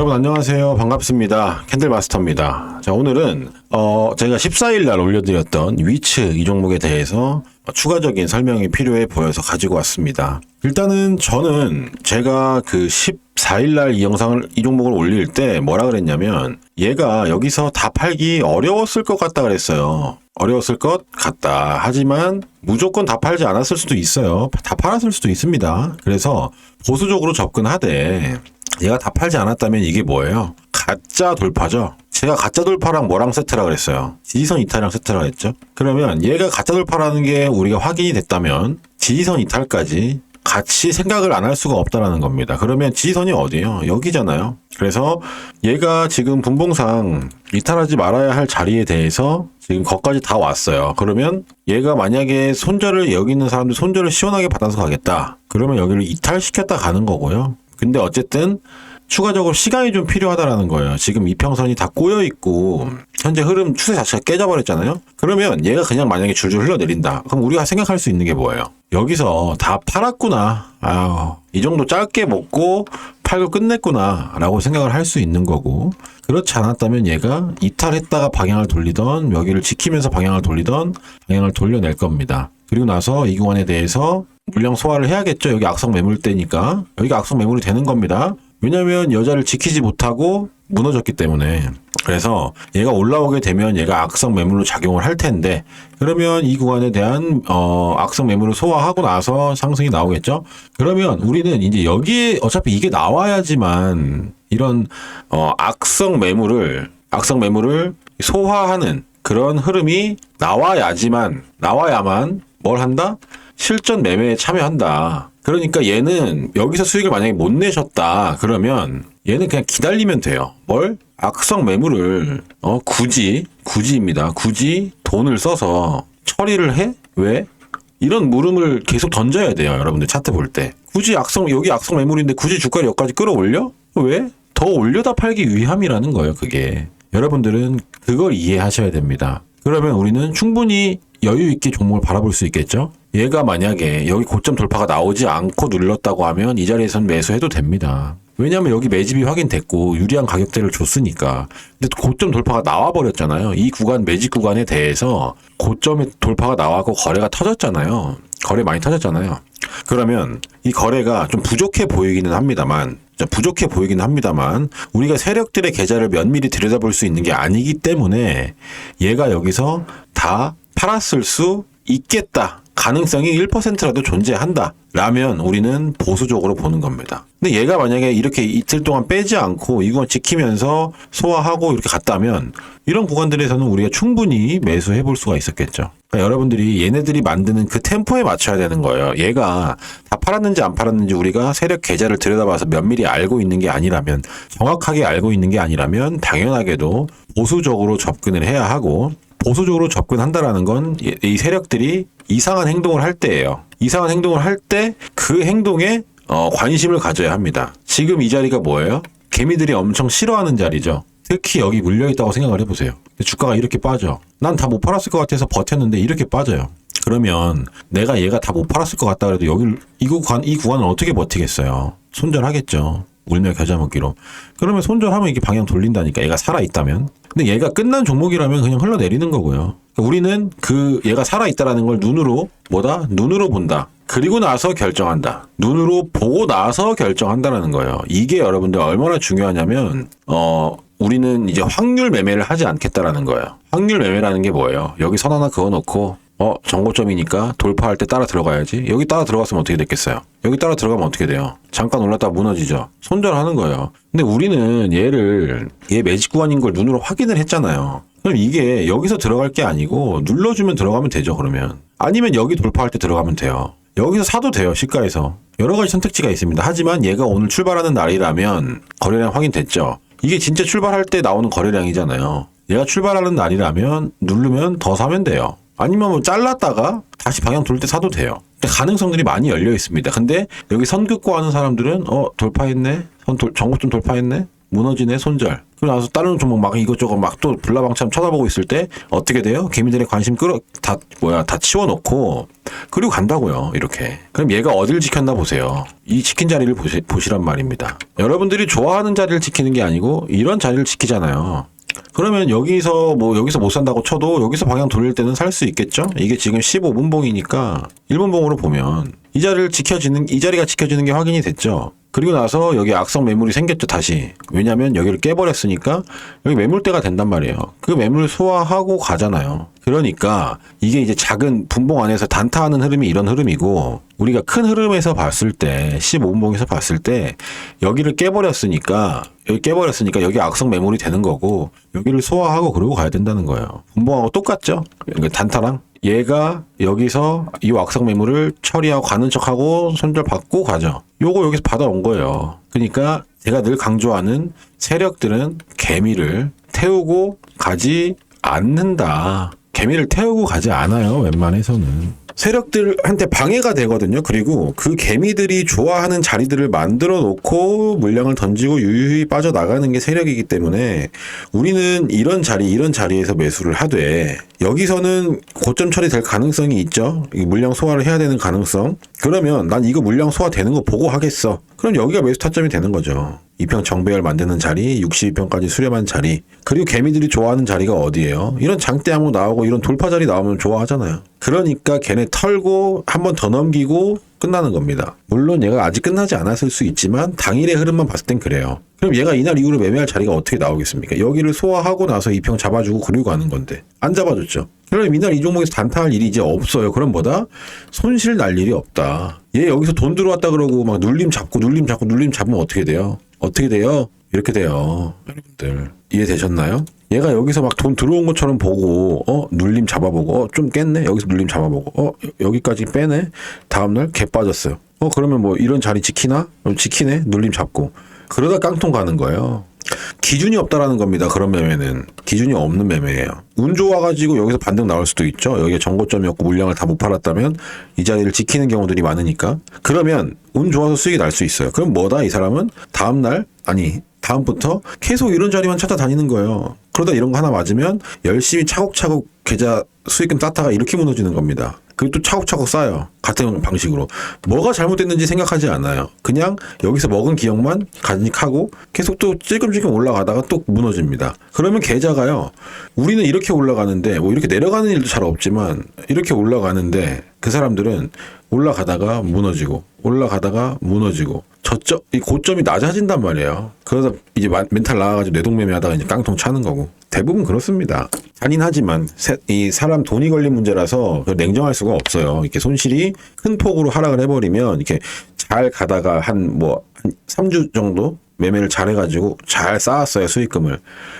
여러분 안녕하세요. 반갑습니다. 캔들 마스터입니다. 자, 오늘은 어 제가 14일 날 올려드렸던 위츠 이 종목에 대해서 추가적인 설명이 필요해 보여서 가지고 왔습니다. 일단은 저는 제가 그 14일 날 이 영상을 이 종목을 올릴 때 뭐라 그랬냐면 얘가 여기서 다 팔기 어려웠을 것 같다 그랬어요. 어려웠을 것 같다. 하지만 무조건 다 팔지 않았을 수도 있어요. 다 팔았을 수도 있습니다. 그래서 보수적으로 접근하되 얘가 다 팔지 않았다면 이게 뭐예요? 가짜 돌파죠. 제가 가짜 돌파랑 뭐랑 세트라 그랬어요. 지지선 이탈이랑 세트라 그랬죠. 그러면 얘가 가짜 돌파라는 게 우리가 확인이 됐다면 지지선 이탈까지 같이 생각을 안 할 수가 없다라는 겁니다. 그러면 지지선이 어디예요? 여기잖아요. 그래서 얘가 지금 분봉상 이탈하지 말아야 할 자리에 대해서 지금 거기까지 다 왔어요. 그러면 얘가 만약에 손절을 여기 있는 사람들 손절을 시원하게 받아서 가겠다. 그러면 여기를 이탈시켰다 가는 거고요. 근데 어쨌든 추가적으로 시간이 좀 필요하다라는 거예요. 지금 이평선이 다 꼬여 있고 현재 흐름 추세 자체가 깨져버렸잖아요. 그러면 얘가 그냥 만약에 줄줄 흘러내린다. 그럼 우리가 생각할 수 있는 게 뭐예요? 여기서 다 팔았구나. 아유, 이 정도 짧게 먹고 팔고 끝냈구나. 라고 생각을 할 수 있는 거고. 그렇지 않았다면 얘가 이탈했다가 방향을 돌리던 여기를 지키면서 방향을 돌리던 방향을 돌려낼 겁니다. 그리고 나서 이 구간에 대해서 물량 소화를 해야겠죠. 여기 악성 매물대니까. 여기가 악성 매물이 되는 겁니다. 왜냐면 여자를 지키지 못하고 무너졌기 때문에. 그래서 얘가 올라오게 되면 얘가 악성 매물로 작용을 할 텐데 그러면 이 구간에 대한 어 악성 매물을 소화하고 나서 상승이 나오겠죠. 그러면 우리는 이제 여기에 어차피 이게 나와야지만 이런 어 악성 매물을 악성 매물을 소화하는 그런 흐름이 나와야지만 나와야만 뭘 한다? 실전 매매에 참여한다. 그러니까 얘는 여기서 수익을 만약에 못 내셨다. 그러면 얘는 그냥 기다리면 돼요. 뭘? 악성 매물을 어 굳이 굳이입니다. 굳이 돈을 써서 처리를 해? 왜? 이런 물음을 계속 던져야 돼요. 여러분들 차트 볼 때. 굳이 악성 여기 악성 매물인데 굳이 주가를 여기까지 끌어올려? 왜? 더 올려다 팔기 위함이라는 거예요. 그게. 여러분들은 그걸 이해하셔야 됩니다. 그러면 우리는 충분히 여유 있게 종목을 바라볼 수 있겠죠? 얘가 만약에 여기 고점 돌파가 나오지 않고 눌렀다고 하면 이 자리에선 매수해도 됩니다. 왜냐하면 여기 매집이 확인됐고 유리한 가격대를 줬으니까. 근데 고점 돌파가 나와버렸잖아요. 이 구간 매집 구간에 대해서 고점에 돌파가 나와고 거래가 터졌잖아요. 거래 많이 터졌잖아요. 그러면 이 거래가 좀 부족해 보이기는 합니다만 자, 부족해 보이긴 합니다만 우리가 세력들의 계좌를 면밀히 들여다볼 수 있는 게 아니기 때문에 얘가 여기서 다 팔았을 수 있겠다. 가능성이 1%라도 존재한다. 라면 우리는 보수적으로 보는 겁니다. 근데 얘가 만약에 이렇게 이틀 동안 빼지 않고 이건 지키면서 소화하고 이렇게 갔다면 이런 구간들에서는 우리가 충분히 매수해 볼 수가 있었겠죠. 그러니까 여러분들이 얘네들이 만드는 그 템포에 맞춰야 되는 거예요. 얘가 다 팔았는지 안 팔았는지 우리가 세력 계좌를 들여다봐서 면밀히 알고 있는 게 아니라면 정확하게 알고 있는 게 아니라면 당연하게도 보수적으로 접근을 해야 하고 보수적으로 접근한다라는 건 이 세력들이 이상한 행동을 할 때예요. 이상한 행동을 할 때 그 행동에 어, 관심을 가져야 합니다. 지금 이 자리가 뭐예요? 개미들이 엄청 싫어하는 자리죠. 특히 여기 물려 있다고 생각을 해보세요. 주가가 이렇게 빠져. 난 다 못 팔았을 것 같아서 버텼는데 이렇게 빠져요. 그러면 내가 얘가 다 못 팔았을 것 같다 그래도 여기 이 구간 이 구간을 어떻게 버티겠어요? 손절하겠죠. 울며 겨자 먹기로. 그러면 손절하면 이게 방향 돌린다니까 얘가 살아 있다면. 근데 얘가 끝난 종목이라면 그냥 흘러내리는 거고요. 그러니까 우리는 그 얘가 살아 있다라는 걸 눈으로 뭐다? 눈으로 본다. 그리고 나서 결정한다. 눈으로 보고 나서 결정한다라는 거예요. 이게 여러분들 얼마나 중요하냐면 어 우리는 이제 확률 매매를 하지 않겠다라는 거예요. 확률 매매라는 게 뭐예요? 여기 선 하나 그어 놓고 어 정고점이니까 돌파할 때 따라 들어가야지. 여기 따라 들어갔으면 어떻게 됐겠어요? 여기 따라 들어가면 어떻게 돼요? 잠깐 올랐다가 무너지죠. 손절하는 거예요. 근데 우리는 얘를 얘 매직 구간인 걸 눈으로 확인을 했잖아요. 그럼 이게 여기서 들어갈 게 아니고 눌러주면 들어가면 되죠. 그러면 아니면 여기 돌파할 때 들어가면 돼요. 여기서 사도 돼요. 시가에서 여러 가지 선택지가 있습니다. 하지만 얘가 오늘 출발하는 날이라면 거래량 확인됐죠. 이게 진짜 출발할 때 나오는 거래량이잖아요. 얘가 출발하는 날이라면 누르면 더 사면 돼요. 아니면 뭐 잘랐다가 다시 방향 돌 때 사도 돼요. 가능성들이 많이 열려 있습니다. 근데 여기 선 긋고 하는 사람들은 어 돌파했네, 선 돌, 정고점 돌파했네. 무너지네 손절. 그러고 나서 다른 종목 막 이것저것 막 또 불나방처럼 쳐다보고 있을 때 어떻게 돼요? 개미들의 관심 끌어 다 뭐야 다 치워놓고 그리고 간다고요 이렇게. 그럼 얘가 어딜 지켰나 보세요. 이 지킨 자리를 보시, 보시란 말입니다. 여러분들이 좋아하는 자리를 지키는 게 아니고 이런 자리를 지키잖아요. 그러면 여기서 뭐 여기서 못 산다고 쳐도 여기서 방향 돌릴 때는 살 수 있겠죠? 이게 지금 15분 봉이니까 1분 봉으로 보면 이 자리를 지켜지는 이 자리가 지켜지는 게 확인이 됐죠. 그리고 나서 여기 악성 매물이 생겼죠 다시. 왜냐하면 여기를 깨버렸으니까 여기 매물대가 된단 말이에요. 그 매물 소화하고 가잖아요. 그러니까 이게 이제 작은 분봉 안에서 단타하는 흐름이 이런 흐름이고 우리가 큰 흐름에서 봤을 때 15분봉에서 봤을 때 여기를 깨버렸으니까 여기 깨버렸으니까 여기 악성 매물이 되는 거고 여기를 소화하고 그러고 가야 된다는 거예요. 분봉하고 똑같죠? 그러니까 단타랑 얘가 여기서 이 악성 매물을 처리하고 가는 척하고 손절 받고 가죠. 요거 여기서 받아온 거예요. 그러니까 제가 늘 강조하는 세력들은 개미를 태우고 가지 않는다. 개미를 태우고 가지 않아요. 웬만해서는. 세력들한테 방해가 되거든요. 그리고 그 개미들이 좋아하는 자리들을 만들어 놓고 물량을 던지고 유유히 빠져나가는 게 세력이기 때문에 우리는 이런 자리, 이런 자리에서 매수를 하되 여기서는 고점 처리될 가능성이 있죠. 이 물량 소화를 해야 되는 가능성. 그러면 난 이거 물량 소화되는 거 보고 하겠어. 그럼 여기가 매수 타점이 되는 거죠. 2평 정배열 만드는 자리, 62평까지 수렴한 자리, 그리고 개미들이 좋아하는 자리가 어디예요? 이런 장대 항목 나오고 이런 돌파 자리 나오면 좋아하잖아요. 그러니까 걔네 털고 한 번 더 넘기고 끝나는 겁니다. 물론 얘가 아직 끝나지 않았을 수 있지만 당일의 흐름만 봤을 땐 그래요. 그럼 얘가 이날 이후로 매매할 자리가 어떻게 나오겠습니까? 여기를 소화하고 나서 2평 잡아주고 그리고 가는 건데 안 잡아줬죠. 그럼 이날 이 종목에서 단타할 일이 이제 없어요. 그럼 뭐다? 손실 날 일이 없다. 얘 여기서 돈 들어왔다 그러고 막 눌림 잡고 눌림 잡고 눌림 잡으면 어떻게 돼요? 어떻게 돼요? 이렇게 돼요. 여러분들 이해되셨나요? 얘가 여기서 막 돈 들어온 것처럼 보고 어 눌림 잡아보고 어, 좀 깼네? 여기서 눌림 잡아보고 어 여기까지 빼네? 다음날 개 빠졌어요. 어 그러면 뭐 이런 자리 지키나? 어, 지키네? 눌림 잡고. 그러다 깡통 가는 거예요 기준이 없다라는 겁니다 그런 매매는. 기준이 없는 매매예요. 운 좋아가지고 여기서 반등 나올 수도 있죠. 여기가 정고점이었고 물량을 다 못 팔았다면 이 자리를 지키는 경우들이 많으니까. 그러면 운 좋아서 수익이 날 수 있어요. 그럼 뭐다 이 사람은? 다음 날? 아니 다음부터 계속 이런 자리만 찾아다니는 거예요. 그러다 이런 거 하나 맞으면 열심히 차곡차곡 계좌 수익금 쌓다가 이렇게 무너지는 겁니다. 그게 또 차곡차곡 쌓여요. 같은 방식으로. 뭐가 잘못됐는지 생각하지 않아요. 그냥 여기서 먹은 기억만 간직하고 계속 또 찔끔찔끔 올라가다가 또 무너집니다. 그러면 계좌가요. 우리는 이렇게 올라가는데 뭐 이렇게 내려가는 일도 잘 없지만 이렇게 올라가는데 그 사람들은 올라가다가 무너지고 올라가다가 무너지고 저점 이 고점이 낮아진단 말이에요. 그래서 이제 마- 멘탈 나와가지고 뇌동매매하다가 이제 깡통 차는 거고 대부분 그렇습니다. 잔인하지만 세- 이 사람 돈이 걸린 문제라서 냉정할 수가 없어요. 이렇게 손실이 큰 폭으로 하락을 해버리면 이렇게 잘 가다가 한 뭐 한 3주 정도 매매를 잘 해가지고 잘 쌓았어요 수익금을.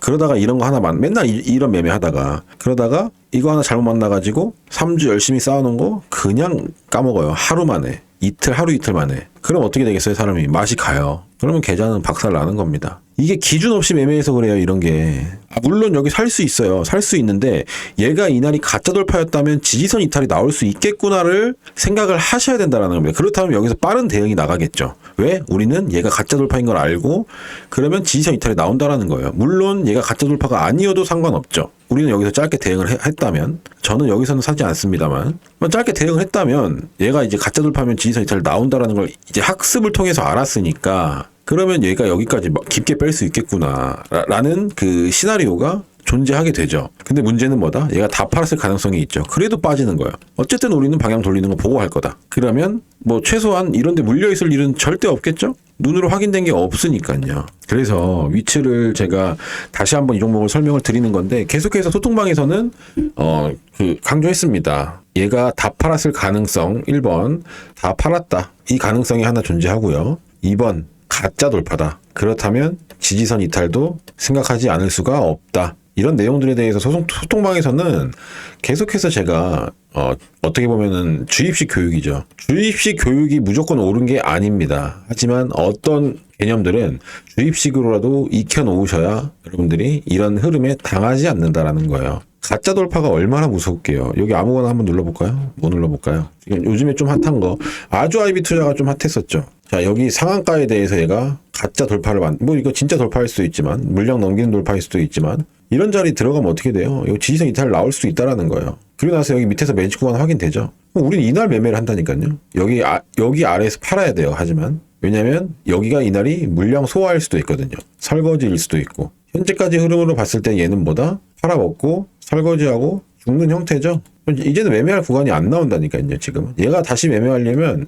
그러다가 이런 거 하나만 맨날 이, 런 매매 하다가. 그러다가 이거 하나 잘못 만나가지고 3주 열심히 쌓아놓은 거 그냥 까먹어요. 하루 만에. 이틀 하루 이틀 만에. 그럼 어떻게 되겠어요 사람이? 맛이 가요. 그러면 계좌는 박살 나는 겁니다 이게 기준 없이 매매해서 그래요 이런 게. 아, 물론 여기 살 수 있어요. 살 수 있는데 얘가 이날이 가짜 돌파였다면 지지선 이탈이 나올 수 있겠구나를 생각을 하셔야 된다라는 겁니다. 그렇다면 여기서 빠른 대응이 나가겠죠. 왜? 우리는 얘가 가짜 돌파인 걸 알고 그러면 지지선 이탈이 나온다라는 거예요. 물론 얘가 가짜 돌파가 아니어도 상관없죠. 우리는 여기서 짧게 대응을 해- 했다면 저는 여기서는 사지 않습니다만 뭐 짧게 대응을 했다면 얘가 이제 가짜 돌파면 지지선 이탈 나온다라는 걸 이제 학습을 통해서 알았으니까 그러면 얘가 여기까지 막 깊게 뺄 수 있겠구나 라- 라는 그 시나리오가 존재하게 되죠. 근데 문제는 뭐다? 얘가 다 팔았을 가능성이 있죠. 그래도 빠지는 거예요. 어쨌든 우리는 방향 돌리는 거 보고 할 거다. 그러면 뭐 최소한 이런 데 물려 있을 일은 절대 없겠죠? 눈으로 확인된 게 없으니까요. 그래서 위치를 제가 다시 한번 이 종목을 설명을 드리는 건데 계속해서 소통방에서는 어 그 강조했습니다. 얘가 다 팔았을 가능성 1번 다 팔았다. 이 가능성이 하나 존재하고요. 2번 가짜 돌파다. 그렇다면 지지선 이탈도 생각하지 않을 수가 없다. 이런 내용들에 대해서 소통, 소통방에서는 계속해서 제가 어, 어떻게 보면은 주입식 교육이죠. 주입식 교육이 무조건 옳은 게 아닙니다. 하지만 어떤 개념들은 주입식으로라도 익혀 놓으셔야 여러분들이 이런 흐름에 당하지 않는다라는 거예요. 가짜 돌파가 얼마나 무섭게요. 여기 아무거나 한번 눌러볼까요? 뭐 눌러볼까요? 요즘에 좀 핫한 거 아주 아이비 투자가 좀 핫했었죠. 자, 여기 상한가에 대해서 얘가 가짜 돌파를 만, 뭐 이거 진짜 돌파일 수도 있지만, 물량 넘기는 돌파일 수도 있지만, 이런 자리 들어가면 어떻게 돼요? 이거 지지선 이탈 나올 수도 있다라는 거예요. 그리고 나서 여기 밑에서 매직 구간 확인되죠? 우리는 이날 매매를 한다니까요. 여기, 아, 여기 아래에서 팔아야 돼요. 하지만. 왜냐면 여기가 이날이 물량 소화일 수도 있거든요. 설거지일 수도 있고. 현재까지 흐름으로 봤을 때 얘는 뭐다? 팔아먹고 설거지하고 죽는 형태죠. 이제는 매매할 구간이 안 나온다니까요, 지금. 얘가 다시 매매하려면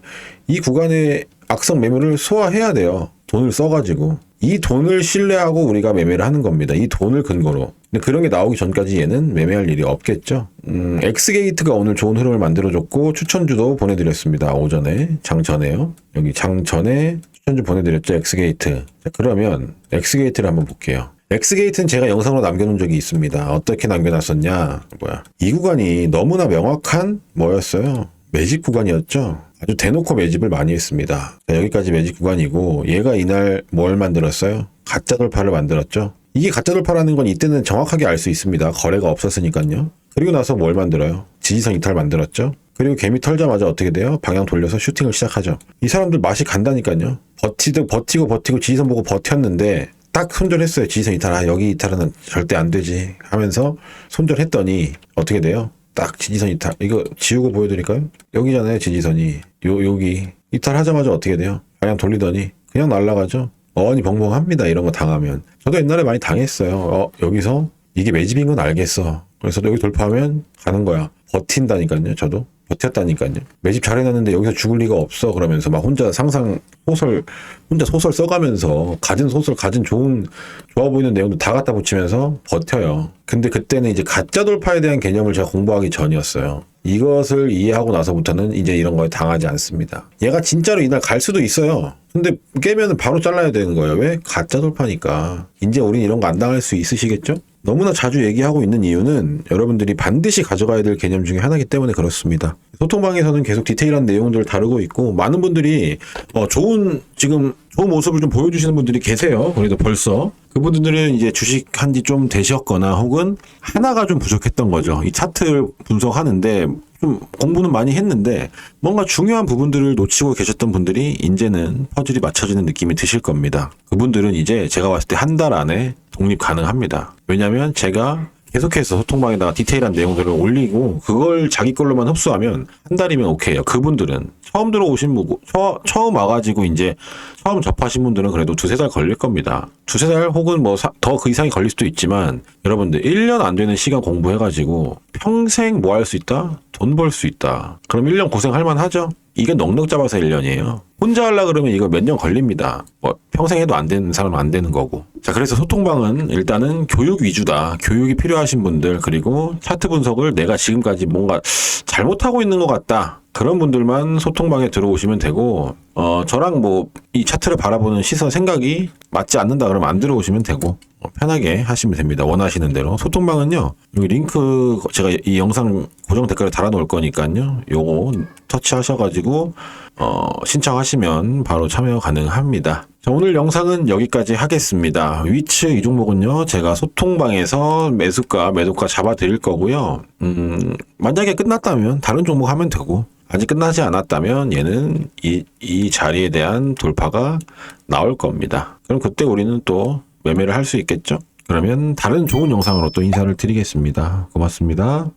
이 구간의 악성 매물을 소화해야 돼요. 돈을 써가지고. 이 돈을 신뢰하고 우리가 매매를 하는 겁니다. 이 돈을 근거로. 근데 그런 게 나오기 전까지 얘는 매매할 일이 없겠죠. 음, 엑스게이트가 오늘 좋은 흐름을 만들어줬고 추천주도 보내드렸습니다. 오전에 장 전에요. 여기 장 전에 추천주 보내드렸죠. 엑스게이트. 자, 그러면 엑스게이트를 한번 볼게요. 엑스게이트는 제가 영상으로 남겨놓은 적이 있습니다. 어떻게 남겨놨었냐? 뭐야? 이 구간이 너무나 명확한 뭐였어요? 매집 구간이었죠. 아주 대놓고 매집을 많이 했습니다. 자, 여기까지 매집 구간이고 얘가 이날 뭘 만들었어요? 가짜 돌파를 만들었죠. 이게 가짜 돌파라는 건 이때는 정확하게 알 수 있습니다. 거래가 없었으니까요. 그리고 나서 뭘 만들어요? 지지선 이탈 만들었죠. 그리고 개미 털자마자 어떻게 돼요? 방향 돌려서 슈팅을 시작하죠. 이 사람들 맛이 간다니까요. 버티고 버티고 버티고 지지선 보고 버텼는데 딱 손절했어요. 지지선 이탈. 아 여기 이탈은 절대 안 되지 하면서 손절했더니 어떻게 돼요? 딱 지지선 이탈. 이거 지우고 보여드릴까요? 여기잖아요. 지지선이. 요 여기 이탈하자마자 어떻게 돼요? 방향 돌리더니 그냥 날아가죠. 어안이 벙벙합니다. 이런 거 당하면. 저도 옛날에 많이 당했어요. 어, 여기서 이게 매집인 건 알겠어. 그래서 여기 돌파하면 가는 거야. 버틴다니까요. 저도. 버텼다니까요. 매집 잘 해놨는데 여기서 죽을 리가 없어. 그러면서 막 혼자 상상, 소설, 혼자 소설 써가면서 가진 소설, 가진 좋은, 좋아 보이는 내용도 다 갖다 붙이면서 버텨요. 근데 그때는 이제 가짜 돌파에 대한 개념을 제가 공부하기 전이었어요. 이것을 이해하고 나서부터는 이제 이런 거에 당하지 않습니다. 얘가 진짜로 이날 갈 수도 있어요. 근데 깨면 바로 잘라야 되는 거예요. 왜? 가짜 돌파니까. 이제 우린 이런 거 안 당할 수 있으시겠죠? 너무나 자주 얘기하고 있는 이유는 여러분들이 반드시 가져가야 될 개념 중에 하나이기 때문에 그렇습니다. 소통방에서는 계속 디테일한 내용들을 다루고 있고 많은 분들이 어, 좋은 지금 좋은 모습을 좀 보여주시는 분들이 계세요. 그래도 벌써 그분들은 이제 주식한 지 좀 되셨거나 혹은 하나가 좀 부족했던 거죠. 이 차트를 분석하는데 좀 공부는 많이 했는데 뭔가 중요한 부분들을 놓치고 계셨던 분들이 이제는 퍼즐이 맞춰지는 느낌이 드실 겁니다. 그분들은 이제 제가 봤을 때 한 달 안에 독립 가능합니다. 왜냐하면 제가 계속해서 소통방에다가 디테일한 내용들을 올리고 그걸 자기 걸로만 흡수하면 한 달이면 오케이요. 그분들은 처음 들어오신 분, 처, 처음 와가지고 이제 처음 접하신 분들은 그래도 두세 달 걸릴 겁니다. 두세 달 혹은 뭐 더 그 이상이 걸릴 수도 있지만 여러분들 1년 안 되는 시간 공부해가지고 평생 뭐 할 수 있다? 돈 벌 수 있다. 그럼 1년 고생할 만하죠? 이게 넉넉 잡아서 1년이에요. 혼자 하려 그러면 이거 몇 년 걸립니다. 뭐 평생 해도 안 되는 사람은 안 되는 거고. 자, 그래서 소통방은 일단은 교육 위주다. 교육이 필요하신 분들 그리고 차트 분석을 내가 지금까지 뭔가 잘못하고 있는 것 같다. 그런 분들만 소통방에 들어오시면 되고 어 저랑 뭐 이 차트를 바라보는 시선 생각이 맞지 않는다 그러면 안 들어오시면 되고 어, 편하게 하시면 됩니다. 원하시는 대로 소통방은요 여기 링크 제가 이 영상 고정 댓글에 달아 놓을 거니까요. 요거 터치하셔 가지고 어 신청하시면 바로 참여 가능합니다. 자, 오늘 영상은 여기까지 하겠습니다. 위치 이 종목은요, 제가 소통방에서 매수가, 매도가 잡아 드릴 거고요. 음, 만약에 끝났다면 다른 종목 하면 되고, 아직 끝나지 않았다면 얘는 이, 이 자리에 대한 돌파가 나올 겁니다. 그럼 그때 우리는 또 매매를 할 수 있겠죠? 그러면 다른 좋은 영상으로 또 인사를 드리겠습니다. 고맙습니다.